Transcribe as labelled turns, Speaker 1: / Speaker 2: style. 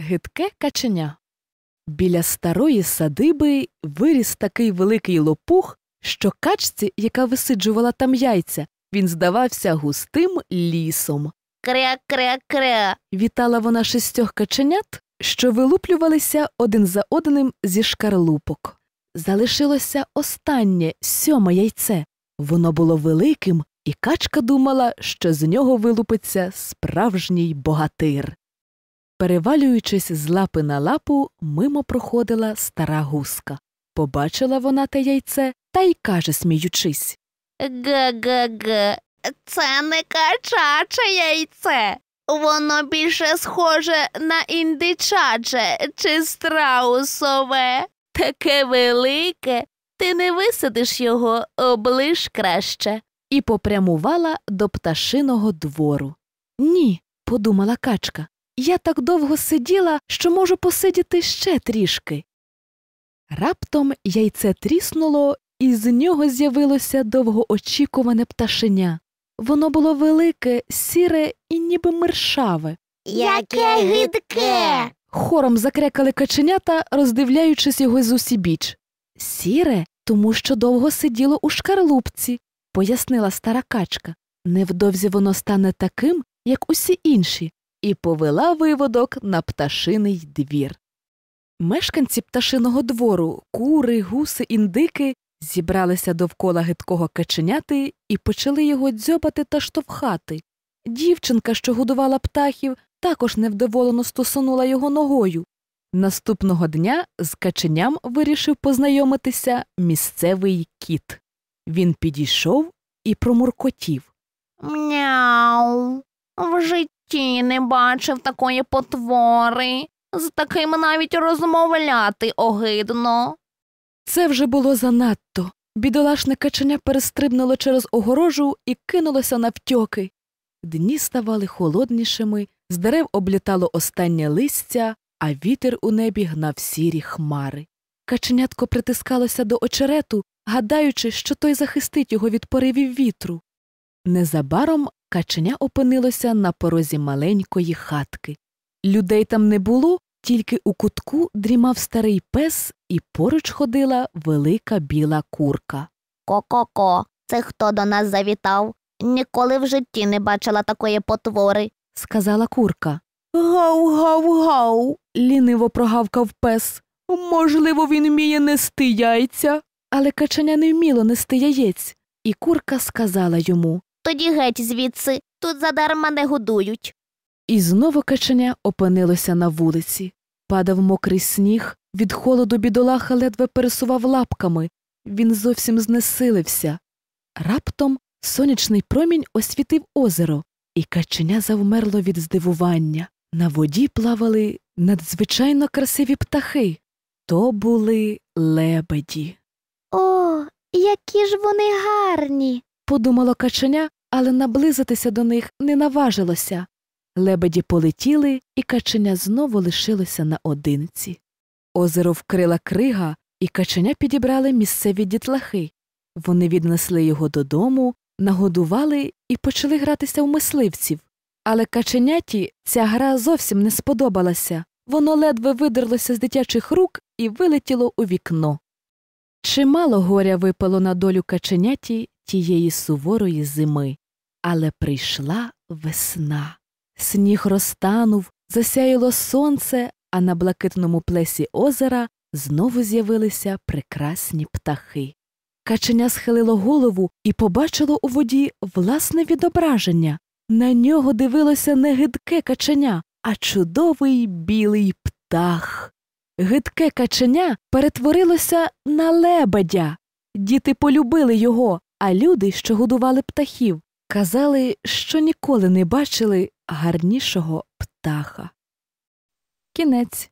Speaker 1: Гидке каченя. Біля старої садиби виріс такий великий лопух, що качці, яка висиджувала там яйця, він здавався густим лісом.
Speaker 2: Кря-кря-кря.
Speaker 1: Вітала вона шістьох каченят, що вилуплювалися один за одним зі шкарлупок. Залишилося останнє сьоме яйце. Воно було великим, і качка думала, що з нього вилупиться справжній богатир. Перевалюючись з лапи на лапу, мимо проходила стара гуска. Побачила вона те яйце та й каже, сміючись.
Speaker 2: Га-га-га. Це не качаче яйце. Воно більше схоже на індичаче чи страусове. Таке велике. Ти не висадиш його, оближ краще.
Speaker 1: і попрямувала до пташиного двору. Ні, подумала качка, я так довго сиділа, що можу посидіти ще трішки. Раптом яйце тріснуло, і з нього з'явилося довгоочікуване пташеня. Воно було велике, сіре і ніби мершаве.
Speaker 2: Яке гидке.
Speaker 1: Хором закрекали каченята, роздивляючись його з усібіч. Сіре, тому що довго сиділо у шкарлупці, пояснила стара качка. Невдовзі воно стане таким, як усі інші, і повела виводок на пташиний двір. Мешканці пташиного двору, кури, гуси, індики зібралися довкола гидкого каченяти і почали його дзьобати та штовхати. Дівчинка, що годувала птахів, також невдоволено стосунула його ногою. Наступного дня з каченям вирішив познайомитися місцевий кіт. Він підійшов і промуркотів.
Speaker 2: Мяу. В не бачив такої потвори. З таким навіть розмовляти огидно.
Speaker 1: Це вже було занадто. Бідолашне каченя перестрибнуло через огорожу і кинулося навтьоки. Дні ставали холоднішими, з дерев облітало останнє листя, а вітер у небі гнав сірі хмари. Каченятко притискалося до очерету, гадаючи, що той захистить його від поривів вітру. Незабаром каченя опинилося на порозі маленької хатки. Людей там не було, тільки у кутку дрімав старий пес і поруч ходила велика біла курка.
Speaker 2: Ко-ко-ко, це хто до нас завітав? Ніколи в житті не бачила такої потвори.
Speaker 1: сказала курка. Гав, гав, гав. ліниво прогавкав пес. Можливо, він вміє нести яйця. Але каченя не вміло нести яєць, і курка сказала йому.
Speaker 2: Тоді геть звідси, тут задарма не годують.
Speaker 1: І знову каченя опинилося на вулиці. Падав мокрий сніг, від холоду бідолаха ледве пересував лапками. Він зовсім знесилився. Раптом сонячний промінь освітив озеро, і каченя завмерло від здивування. На воді плавали надзвичайно красиві птахи. То були лебеді.
Speaker 2: О, які ж вони гарні.
Speaker 1: Подумало каченя, але наблизитися до них не наважилося. Лебеді полетіли, і каченя знову лишилося наодинці. Озеро вкрила крига, і каченя підібрали місцеві дітлахи. Вони віднесли його додому, нагодували і почали гратися в мисливців. Але каченяті ця гра зовсім не сподобалася. Воно ледве видерлося з дитячих рук і вилетіло у вікно. Чимало горя випало на долю каченяті тієї суворої зими, але прийшла весна. Сніг розтанув, засяяло сонце, а на блакитному плесі озера знову з'явилися прекрасні птахи. Каченя схилило голову і побачило у воді власне відображення. На нього дивилося не гидке каченя, а чудовий білий птах. Гидке каченя перетворилося на лебедя. Діти полюбили його, а люди, що годували птахів, казали, що ніколи не бачили гарнішого птаха. Кінець